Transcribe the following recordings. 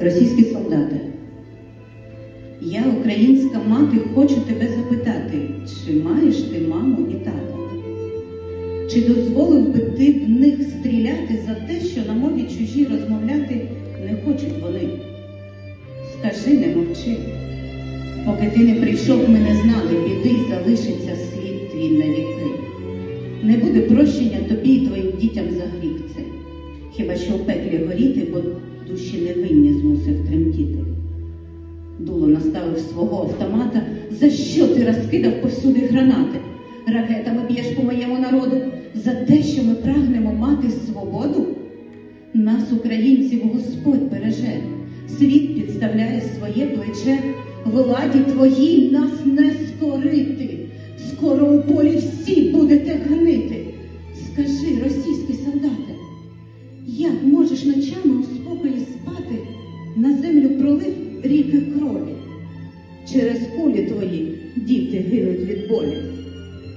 Російські солдати. Я, українська мати, хочу тебе запитати, чи маєш ти маму і тата? Чи дозволив би ти в них стріляти за те, що на мові чужій розмовляти не хочуть вони? Скажи, не мовчи. Поки ти не прийшов, ми не знали біди, залишиться слід твій на віки. Не буде прощення тобі і твоїм дітям за гріх це. Хіба що у пеклі горіти, бо душі невинні змусив тремтіти. Дуло наставив свого автомата, за що ти розкидав повсюди гранати? Ракетами б'єш по моєму народу за те, що ми прагнемо мати свободу? Нас, українців, Господь береже, світ підставляє своє плече, владі твоїй нас не скорити. Скоро у полі всі будете гнити. Скажи, російські солдати, як можеш ночами у спокої спати, на землю пролив ріки крові? Через кулі твої діти гинуть від болі.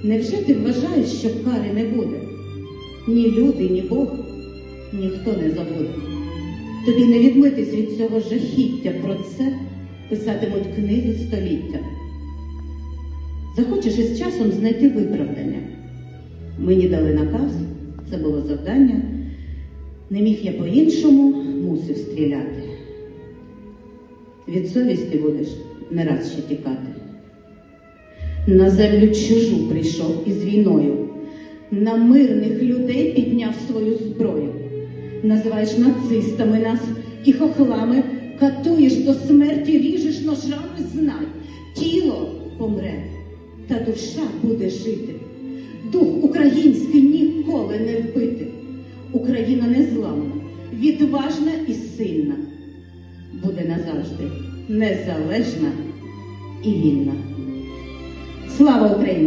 Невже ти вважаєш, що кари не буде? Ні люди, ні Бог, ніхто не забуде. Тобі не відмитись від цього жахіття, про це писатимуть книги століття. Захочеш із часом знайти виправдання. Мені дали наказ, це було завдання. Не міг я по-іншому, мусив стріляти. Від совісті будеш не раз ще тікати. На землю чужу прийшов із війною, на мирних людей підняв свою зброю. Називаєш нацистами нас і хохлами, катуєш до смерті, ріжеш ножами, знай. Тіло помре, та душа буде жити. Дух український ніколи не вбити. Україна незламна, відважна і сильна. Буде назавжди незалежна і вільна. Слава Україні!